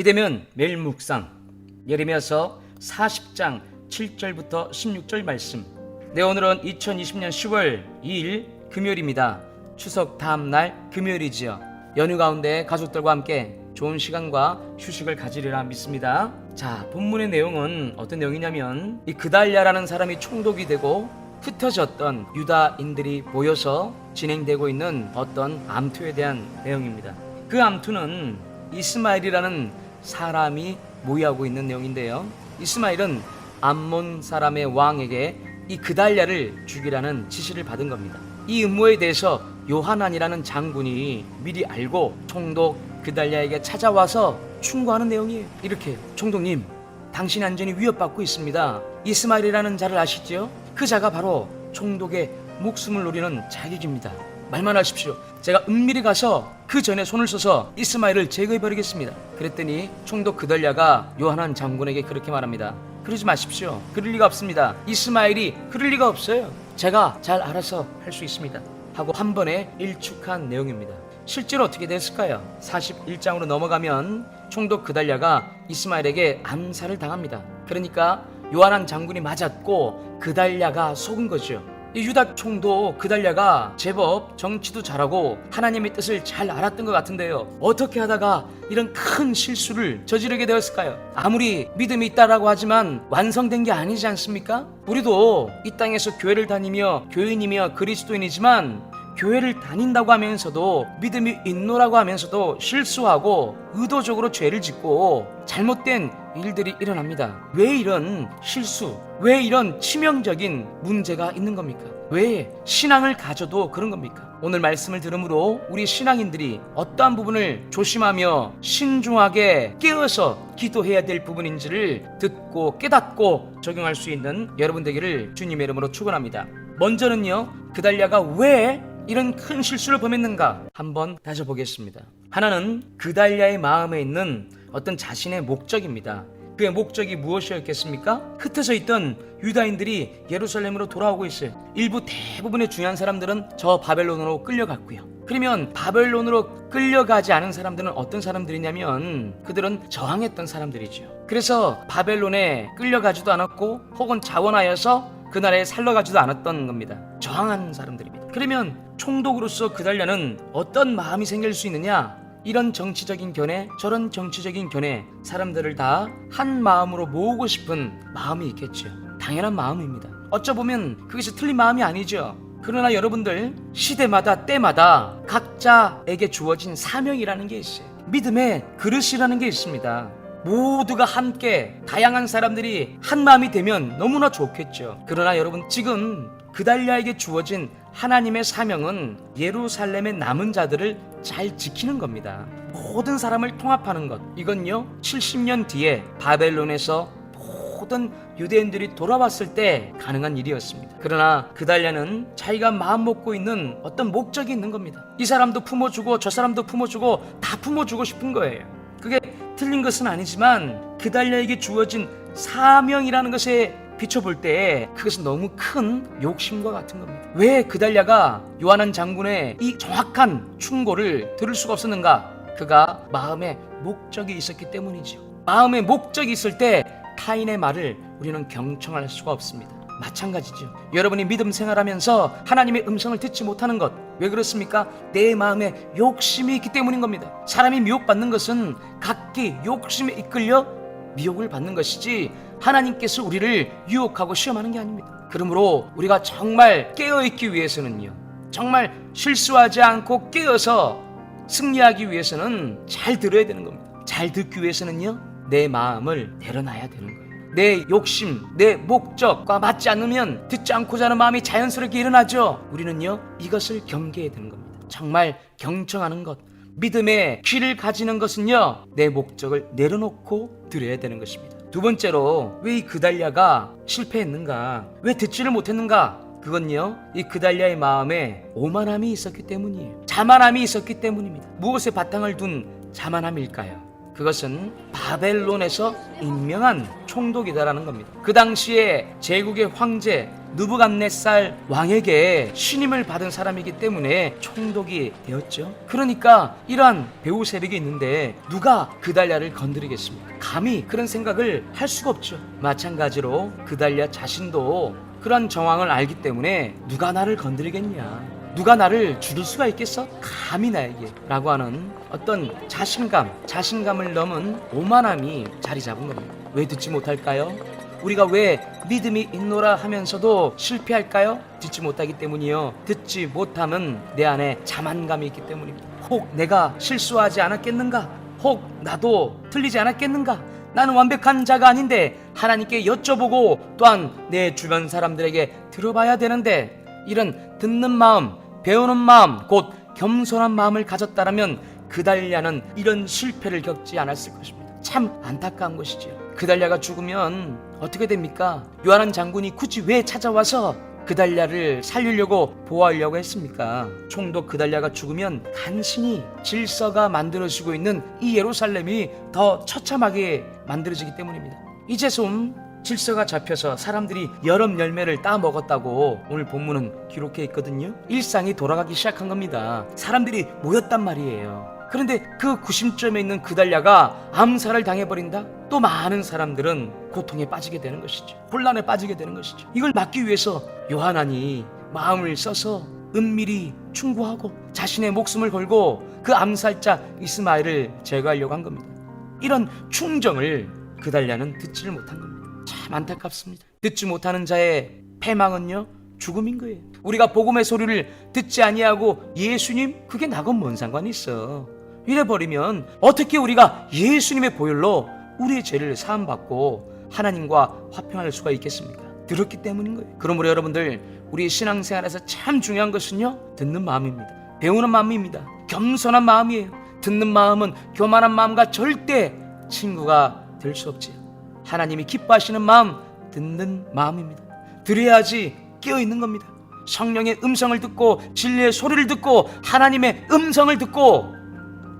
비대면 매일 묵상 예레미야서 40장 7절부터 16절 말씀. 네 오늘은 2020년 10월 2일 금요일입니다. 추석 다음 날 금요일이지요. 연휴 가운데 가족들과 함께 좋은 시간과 휴식을 가지리라 믿습니다. 자, 본문의 내용은 어떤 내용이냐면 이 그달랴라는 사람이 총독이 되고 흩어졌던 유다인들이 모여서 진행되고 있는 어떤 암투에 대한 내용입니다. 그 암투는 이스마엘이라는 사람이 모의하고 있는 내용인데요. 이스마엘은 암몬 사람의 왕에게 이 그달랴를 죽이라는 지시를 받은 겁니다. 이 음모에 대해서 요하난이라는 장군이 미리 알고 총독 그달랴에게 찾아와서 충고하는 내용이에요. 이렇게 총독님, 당신 안전이 위협받고 있습니다. 이스마엘이라는 자를 아시죠? 그 자가 바로 총독의 목숨을 노리는 자객입니다. 말만 하십시오. 제가 은밀히 가서 그 전에 손을 써서 이스마엘을 제거해 버리겠습니다. 그랬더니 총독 그달랴가 요한한 장군에게 그렇게 말합니다. 그러지 마십시오. 그럴 리가 없습니다. 이스마엘이 그럴 리가 없어요. 제가 잘 알아서 할 수 있습니다. 하고 한 번에 일축한 내용입니다. 실제로 어떻게 됐을까요? 41장으로 넘어가면 총독 그달랴가 이스마엘에게 암살을 당합니다. 그러니까 요한한 장군이 맞았고 그달랴가 속은 거죠. 이 유다 총독 그달랴가 제법 정치도 잘하고 하나님의 뜻을 잘 알았던 것 같은데요. 어떻게 하다가 이런 큰 실수를 저지르게 되었을까요? 아무리 믿음이 있다라고 하지만 완성된 게 아니지 않습니까? 우리도 이 땅에서 교회를 다니며 교인이며 그리스도인이지만 교회를 다닌다고 하면서도 믿음이 있노라고 하면서도 실수하고 의도적으로 죄를 짓고 잘못된 일들이 일어납니다. 왜 이런 실수, 왜 이런 치명적인 문제가 있는 겁니까? 왜 신앙을 가져도 그런 겁니까? 오늘 말씀을 들으므로 우리 신앙인들이 어떠한 부분을 조심하며 신중하게 깨어서 기도해야 될 부분인지를 듣고 깨닫고 적용할 수 있는 여러분 되기를 주님의 이름으로 축원합니다. 먼저는요, 그달랴가 왜 이런 큰 실수를 범했는가 한번 따져보겠습니다. 하나는 그달랴의 마음에 있는 어떤 자신의 목적입니다. 그의 목적이 무엇이었겠습니까? 흩어져 있던 유다인들이 예루살렘으로 돌아오고 있어요. 일부 대부분의 중요한 사람들은 저 바벨론으로 끌려갔고요. 그러면 바벨론으로 끌려가지 않은 사람들은 어떤 사람들이냐면 그들은 저항했던 사람들이죠. 그래서 바벨론에 끌려가지도 않았고 혹은 자원하여서 그 나라에 살러가지도 않았던 겁니다. 저항한 사람들입니다. 그러면 총독으로서 그달려는 어떤 마음이 생길 수 있느냐? 이런 정치적인 견해, 저런 정치적인 견해, 사람들을 다 한 마음으로 모으고 싶은 마음이 있겠죠. 당연한 마음입니다. 어쩌보면 그것이 틀린 마음이 아니죠. 그러나 여러분들 시대마다 때마다 각자에게 주어진 사명이라는 게 있어요. 믿음의 그릇이라는 게 있습니다. 모두가 함께 다양한 사람들이 한 마음이 되면 너무나 좋겠죠. 그러나 여러분 지금 그달랴에게 주어진 하나님의 사명은 예루살렘의 남은 자들을 잘 지키는 겁니다. 모든 사람을 통합하는 것. 이건요, 70년 뒤에 바벨론에서 모든 유대인들이 돌아왔을 때 가능한 일이었습니다. 그러나 그달랴는 자기가 마음 먹고 있는 어떤 목적이 있는 겁니다. 이 사람도 품어주고 저 사람도 품어주고 다 품어주고 싶은 거예요. 그게 틀린 것은 아니지만 그달랴에게 주어진 사명이라는 것에 비춰볼 때 그것은 너무 큰 욕심과 같은 겁니다. 왜 그달랴가 요한한 장군의 이 정확한 충고를 들을 수가 없었는가? 그가 마음에 목적이 있었기 때문이죠. 마음에 목적이 있을 때 타인의 말을 우리는 경청할 수가 없습니다. 마찬가지죠. 여러분이 믿음 생활하면서 하나님의 음성을 듣지 못하는 것. 왜 그렇습니까? 내 마음에 욕심이 있기 때문인 겁니다. 사람이 미혹받는 것은 각기 욕심에 이끌려 미혹을 받는 것이지 하나님께서 우리를 유혹하고 시험하는 게 아닙니다. 그러므로 우리가 정말 깨어 있기 위해서는요. 정말 실수하지 않고 깨어서 승리하기 위해서는 잘 들어야 되는 겁니다. 잘 듣기 위해서는요. 내 마음을 내려놔야 되는 거예요. 내 욕심, 내 목적과 맞지 않으면 듣지 않고자 하는 마음이 자연스럽게 일어나죠. 우리는요, 이것을 경계해야 되는 겁니다. 정말 경청하는 것, 믿음의 귀를 가지는 것은요, 내 목적을 내려놓고 드려야 되는 것입니다. 두 번째로, 왜 이 그달랴가 실패했는가? 왜 듣지를 못했는가? 그건요, 이 그달랴의 마음에 오만함이 있었기 때문이에요. 자만함이 있었기 때문입니다. 무엇에 바탕을 둔 자만함일까요? 그것은 바벨론에서 임명한 총독이다라는 겁니다. 그 당시에 제국의 황제 누부갓네살 왕에게 신임을 받은 사람이기 때문에 총독이 되었죠. 그러니까 이러한 배우 세력이 있는데 누가 그달랴를 건드리겠습니까? 감히 그런 생각을 할 수가 없죠. 마찬가지로 그달랴 자신도 그런 정황을 알기 때문에 누가 나를 건드리겠냐. 누가 나를 죽일 수가 있겠어? 감히 나에게 라고 하는 어떤 자신감, 자신감을 넘은 오만함이 자리 잡은 겁니다. 왜 듣지 못할까요? 우리가 왜 믿음이 있노라 하면서도 실패할까요? 듣지 못하기 때문이요. 듣지 못함은 내 안에 자만감이 있기 때문입니다. 혹 내가 실수하지 않았겠는가? 혹 나도 틀리지 않았겠는가? 나는 완벽한 자가 아닌데 하나님께 여쭤보고 또한 내 주변 사람들에게 들어봐야 되는데 이런 듣는 마음, 배우는 마음, 곧 겸손한 마음을 가졌다라면 그달랴는 이런 실패를 겪지 않았을 것입니다. 참 안타까운 것이죠. 그달랴가 죽으면 어떻게 됩니까? 요한한 장군이 굳이 왜 찾아와서 그달랴를 살리려고 보호하려고 했습니까? 총독 그달랴가 죽으면 간신히 질서가 만들어지고 있는 이 예루살렘이 더 처참하게 만들어지기 때문입니다. 이제 좀 질서가 잡혀서 사람들이 여름 열매를 따 먹었다고 오늘 본문은 기록해 있거든요. 일상이 돌아가기 시작한 겁니다. 사람들이 모였단 말이에요. 그런데 그 구심점에 있는 그달랴가 암살을 당해버린다? 또 많은 사람들은 고통에 빠지게 되는 것이죠. 혼란에 빠지게 되는 것이죠. 이걸 막기 위해서 요한안이 마음을 써서 은밀히 충고하고 자신의 목숨을 걸고 그 암살자 이스마엘을 제거하려고 한 겁니다. 이런 충정을 그달랴는 듣지를 못한 겁니다. 참 안타깝습니다. 듣지 못하는 자의 패망은요 죽음인 거예요. 우리가 복음의 소리를 듣지 아니하고 예수님 그게 나건 뭔 상관이 있어. 이래 버리면 어떻게 우리가 예수님의 보혈로 우리의 죄를 사함 받고 하나님과 화평할 수가 있겠습니까? 들었기 때문인 거예요. 그러므로 여러분들 우리 신앙생활에서 참 중요한 것은요 듣는 마음입니다. 배우는 마음입니다. 겸손한 마음이에요. 듣는 마음은 교만한 마음과 절대 친구가 될 수 없지요. 하나님이 기뻐하시는 마음, 듣는 마음입니다. 들어야지 깨어 있는 겁니다. 성령의 음성을 듣고 진리의 소리를 듣고 하나님의 음성을 듣고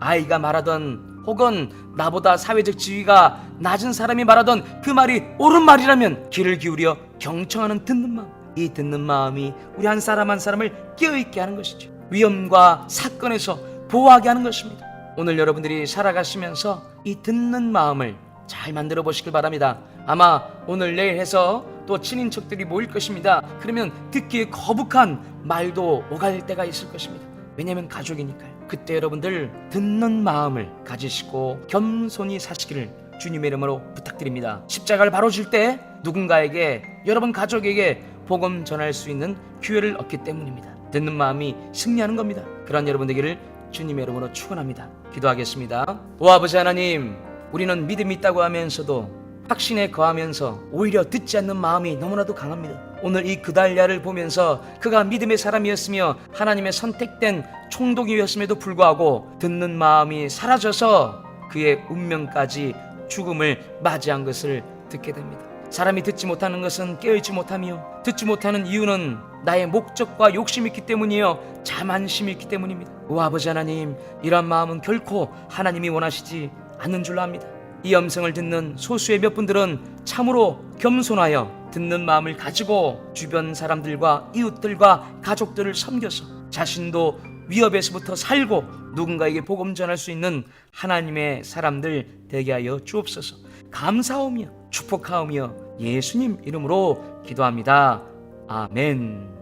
아이가 말하던 혹은 나보다 사회적 지위가 낮은 사람이 말하던 그 말이 옳은 말이라면 귀를 기울여 경청하는 듣는 마음. 이 듣는 마음이 우리 한 사람 한 사람을 깨어 있게 하는 것이죠. 위험과 사건에서 보호하게 하는 것입니다. 오늘 여러분들이 살아가시면서 이 듣는 마음을 잘 만들어 보시길 바랍니다. 아마 오늘 내일 해서 또 친인척들이 모일 것입니다. 그러면 듣기에 거북한 말도 오갈 때가 있을 것입니다. 왜냐하면 가족이니까요. 그때 여러분들 듣는 마음을 가지시고 겸손히 사시기를 주님의 이름으로 부탁드립니다. 십자가를 바로 줄 때 누군가에게 여러분 가족에게 복음 전할 수 있는 기회를 얻기 때문입니다. 듣는 마음이 승리하는 겁니다. 그런 여러분 되기를 주님의 이름으로 축원합니다. 기도하겠습니다. 오 아버지 하나님, 우리는 믿음이 있다고 하면서도 확신에 거하면서 오히려 듣지 않는 마음이 너무나도 강합니다. 오늘 이 그달랴를 보면서 그가 믿음의 사람이었으며 하나님의 선택된 총독이었음에도 불구하고 듣는 마음이 사라져서 그의 운명까지 죽음을 맞이한 것을 듣게 됩니다. 사람이 듣지 못하는 것은 깨어있지 못하며 듣지 못하는 이유는 나의 목적과 욕심이 있기 때문이요 자만심이 있기 때문입니다. 오 아버지 하나님 이러한 마음은 결코 하나님이 원하시지 않는 줄로 압니다. 이 음성을 듣는 소수의 몇 분들은 참으로 겸손하여 듣는 마음을 가지고 주변 사람들과 이웃들과 가족들을 섬겨서 자신도 위협에서부터 살고 누군가에게 복음 전할 수 있는 하나님의 사람들 되게 하여 주옵소서. 감사하며 축복하오며 예수님 이름으로 기도합니다. 아멘.